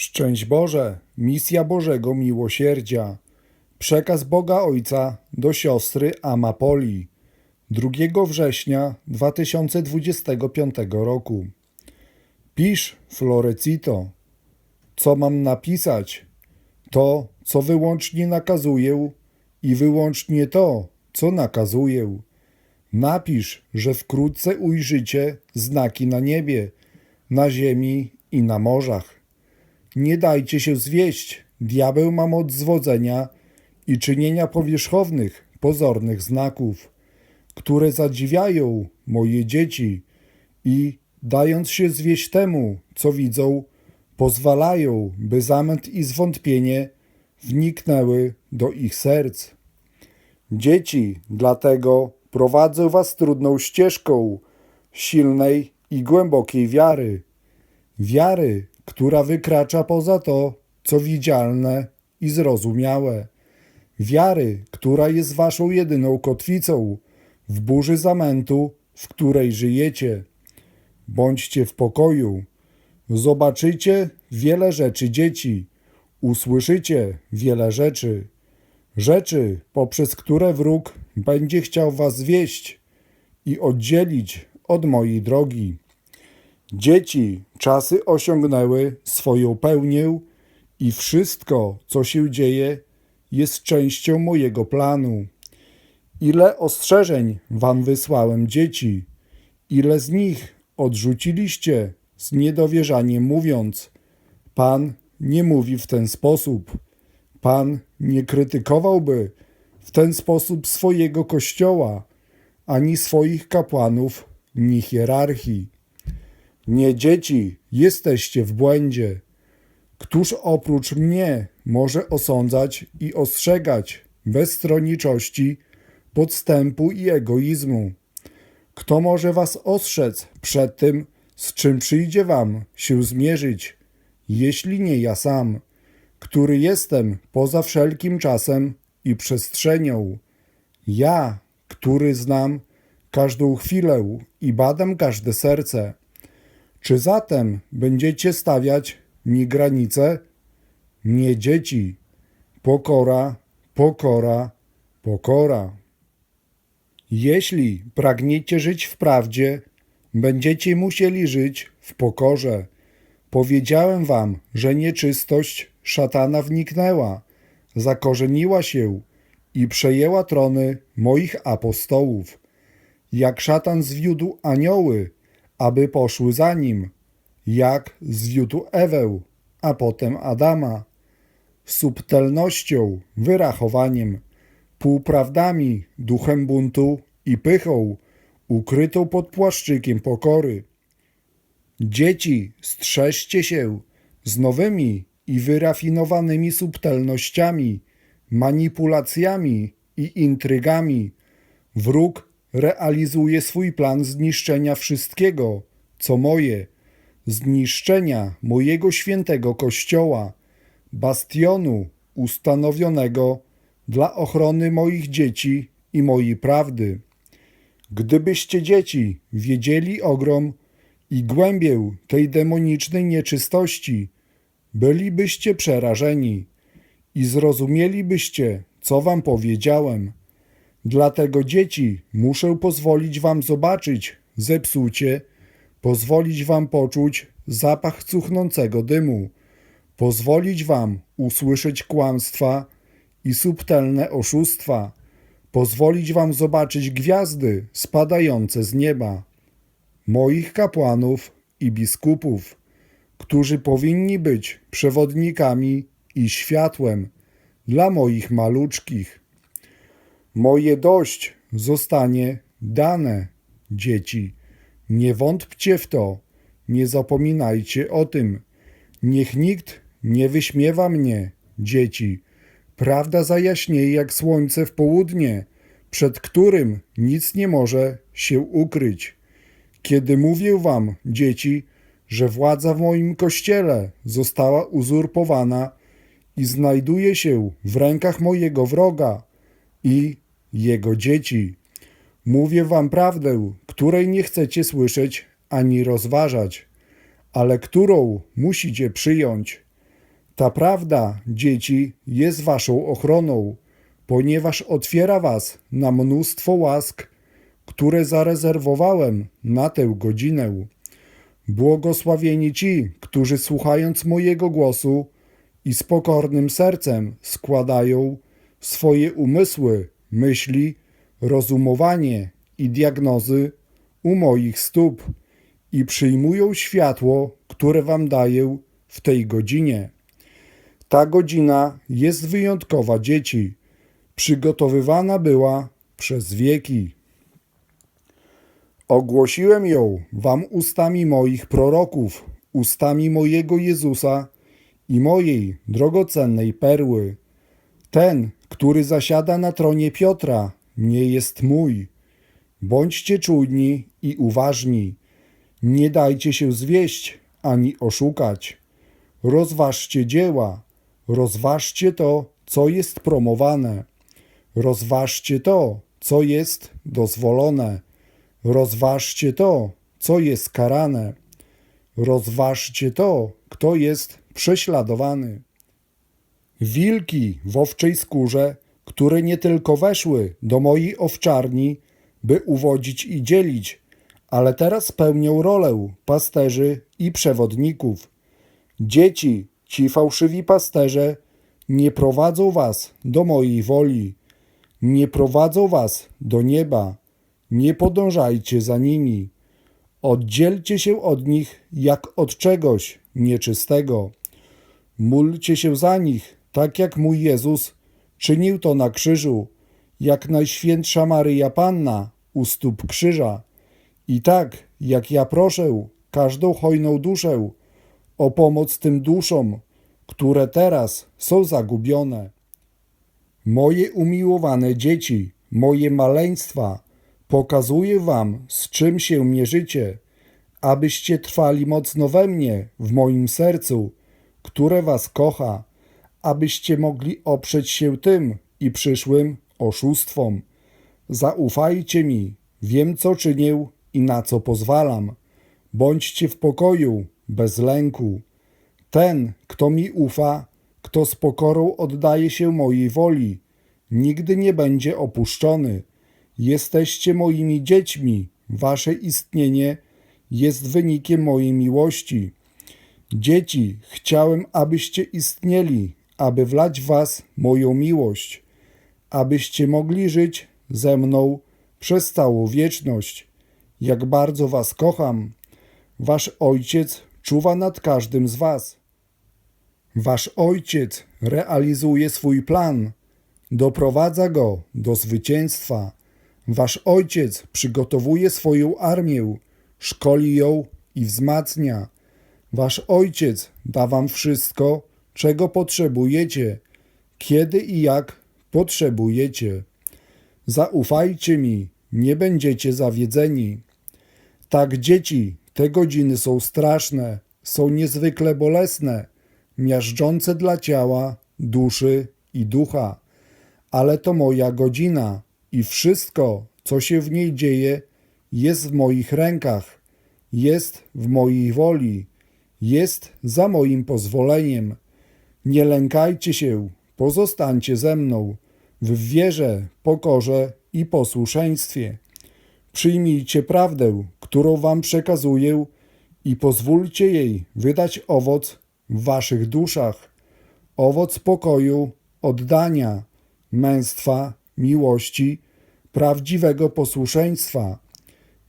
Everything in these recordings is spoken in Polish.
Szczęść Boże, misja Bożego Miłosierdzia. Przekaz Boga Ojca do siostry Amapoli 2 września 2025 roku. Pisz, Florecito, co mam napisać? To, co wyłącznie nakazuję i wyłącznie to, co nakazuję. Napisz, że wkrótce ujrzycie znaki na niebie, na ziemi i na morzach. Nie dajcie się zwieść, diabeł ma moc zwodzenia i czynienia powierzchownych, pozornych znaków, które zadziwiają moje dzieci i, dając się zwieść temu, co widzą, pozwalają, by zamęt i zwątpienie wniknęły do ich serc. Dzieci, dlatego prowadzę was trudną ścieżką silnej i głębokiej wiary. Wiary, która wykracza poza to, co widzialne i zrozumiałe. Wiary, która jest waszą jedyną kotwicą w burzy zamętu, w której żyjecie. Bądźcie w pokoju. Zobaczycie wiele rzeczy dzieci. Usłyszycie wiele rzeczy. Rzeczy, poprzez które wróg będzie chciał was zwieść i oddzielić od mojej drogi. Dzieci, czasy osiągnęły swoją pełnię i wszystko, co się dzieje, jest częścią mojego planu. Ile ostrzeżeń wam wysłałem, dzieci, ile z nich odrzuciliście z niedowierzaniem, mówiąc: Pan nie mówi w ten sposób. Pan nie krytykowałby w ten sposób swojego kościoła, ani swoich kapłanów, ni hierarchii. Nie dzieci, jesteście w błędzie. Któż oprócz mnie może osądzać i ostrzegać bezstronniczości, podstępu i egoizmu? Kto może was ostrzec przed tym, z czym przyjdzie wam się zmierzyć, jeśli nie ja sam, który jestem poza wszelkim czasem i przestrzenią? Ja, który znam każdą chwilę i badam każde serce. Czy zatem będziecie stawiać mi granice? Nie dzieci. Pokora, pokora, pokora. Jeśli pragniecie żyć w prawdzie, będziecie musieli żyć w pokorze. Powiedziałem wam, że nieczystość szatana wniknęła, zakorzeniła się i przejęła trony moich apostołów. Jak szatan zwiódł anioły, aby poszły za nim, jak zwiódł Ewę, a potem Adama, subtelnością, wyrachowaniem, półprawdami, duchem buntu i pychą, ukrytą pod płaszczykiem pokory. Dzieci, strzeżcie się z nowymi i wyrafinowanymi subtelnościami, manipulacjami i intrygami. Wróg realizuje swój plan zniszczenia wszystkiego, co moje, zniszczenia mojego świętego kościoła, bastionu ustanowionego dla ochrony moich dzieci i mojej prawdy. Gdybyście dzieci wiedzieli ogrom i głębię tej demonicznej nieczystości, bylibyście przerażeni i zrozumielibyście, co wam powiedziałem. Dlatego dzieci muszę pozwolić wam zobaczyć zepsucie, pozwolić wam poczuć zapach cuchnącego dymu, pozwolić wam usłyszeć kłamstwa i subtelne oszustwa, pozwolić wam zobaczyć gwiazdy spadające z nieba, moich kapłanów i biskupów, którzy powinni być przewodnikami i światłem dla moich maluczkich. Moje dość zostanie dane, dzieci. Nie wątpcie w to, nie zapominajcie o tym. Niech nikt nie wyśmiewa mnie, dzieci. Prawda zajaśnieje jak słońce w południe, przed którym nic nie może się ukryć. Kiedy mówię wam, dzieci, że władza w moim kościele została uzurpowana i znajduje się w rękach mojego wroga i jego dzieci. Mówię wam prawdę, której nie chcecie słyszeć ani rozważać, ale którą musicie przyjąć. Ta prawda, dzieci, jest waszą ochroną, ponieważ otwiera was na mnóstwo łask, które zarezerwowałem na tę godzinę. Błogosławieni ci, którzy słuchając mojego głosu i z pokornym sercem składają swoje umysły, myśli, rozumowanie i diagnozy u moich stóp i przyjmują światło, które wam daję w tej godzinie. Ta godzina jest wyjątkowa, dzieci. Przygotowywana była przez wieki. Ogłosiłem ją wam ustami moich proroków, ustami mojego Jezusa i mojej drogocennej perły. Ten, który zasiada na tronie Piotra, nie jest mój. Bądźcie czujni i uważni. Nie dajcie się zwieść ani oszukać. Rozważcie dzieła, rozważcie to, co jest promowane. Rozważcie to, co jest dozwolone. Rozważcie to, co jest karane. Rozważcie to, kto jest prześladowany. Wilki w owczej skórze, które nie tylko weszły do mojej owczarni, by uwodzić i dzielić, ale teraz pełnią rolę pasterzy i przewodników. Dzieci, ci fałszywi pasterze, nie prowadzą was do mojej woli, nie prowadzą was do nieba, nie podążajcie za nimi. Oddzielcie się od nich jak od czegoś nieczystego. Módlcie się za nich, tak jak mój Jezus czynił to na krzyżu, jak Najświętsza Maryja Panna u stóp krzyża. I tak, jak ja proszę każdą hojną duszę o pomoc tym duszom, które teraz są zagubione. Moje umiłowane dzieci, moje maleństwa, pokazuję wam, z czym się mierzycie, abyście trwali mocno we mnie, w moim sercu, które was kocha, abyście mogli oprzeć się tym i przyszłym oszustwom. Zaufajcie mi, wiem co czynię i na co pozwalam. Bądźcie w pokoju, bez lęku. Ten, kto mi ufa, kto z pokorą oddaje się mojej woli, nigdy nie będzie opuszczony. Jesteście moimi dziećmi, wasze istnienie jest wynikiem mojej miłości. Dzieci, chciałem, abyście istnieli, aby wlać w was moją miłość, abyście mogli żyć ze mną przez całą wieczność. Jak bardzo was kocham, wasz ojciec czuwa nad każdym z was. Wasz ojciec realizuje swój plan, doprowadza go do zwycięstwa. Wasz ojciec przygotowuje swoją armię, szkoli ją i wzmacnia. Wasz ojciec da wam wszystko, czego potrzebujecie, kiedy i jak potrzebujecie. Zaufajcie mi, nie będziecie zawiedzeni. Tak, dzieci, te godziny są straszne, są niezwykle bolesne, miażdżące dla ciała, duszy i ducha. Ale to moja godzina i wszystko, co się w niej dzieje, jest w moich rękach, jest w mojej woli, jest za moim pozwoleniem. Nie lękajcie się, pozostańcie ze mną w wierze, pokorze i posłuszeństwie. Przyjmijcie prawdę, którą wam przekazuję i pozwólcie jej wydać owoc w waszych duszach, owoc pokoju, oddania, męstwa, miłości, prawdziwego posłuszeństwa.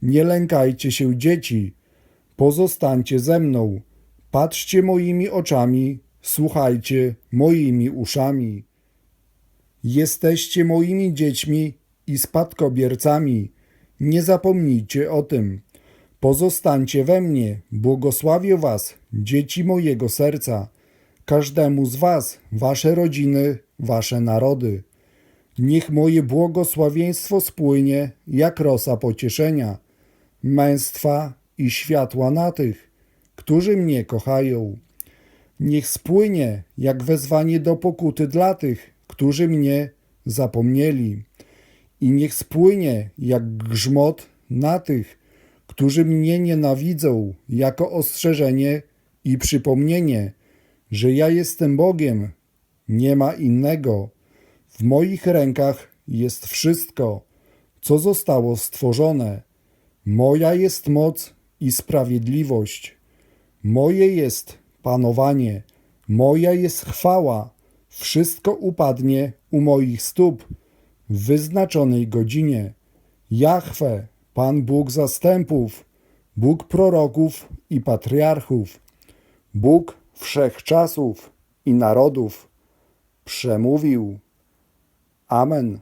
Nie lękajcie się dzieci, pozostańcie ze mną, patrzcie moimi oczami, słuchajcie moimi uszami. Jesteście moimi dziećmi i spadkobiercami. Nie zapomnijcie o tym. Pozostańcie we mnie, błogosławię was, dzieci mojego serca, każdemu z was, wasze rodziny, wasze narody. Niech moje błogosławieństwo spłynie jak rosa pocieszenia, męstwa i światła na tych, którzy mnie kochają. Niech spłynie jak wezwanie do pokuty dla tych, którzy mnie zapomnieli. I niech spłynie jak grzmot na tych, którzy mnie nienawidzą, jako ostrzeżenie i przypomnienie, że ja jestem Bogiem, nie ma innego. W moich rękach jest wszystko, co zostało stworzone. Moja jest moc i sprawiedliwość. Moje jest panowanie, moja jest chwała. Wszystko upadnie u moich stóp w wyznaczonej godzinie. Jahwe, Pan Bóg zastępów, Bóg proroków i patriarchów, Bóg wszechczasów i narodów, przemówił. Amen.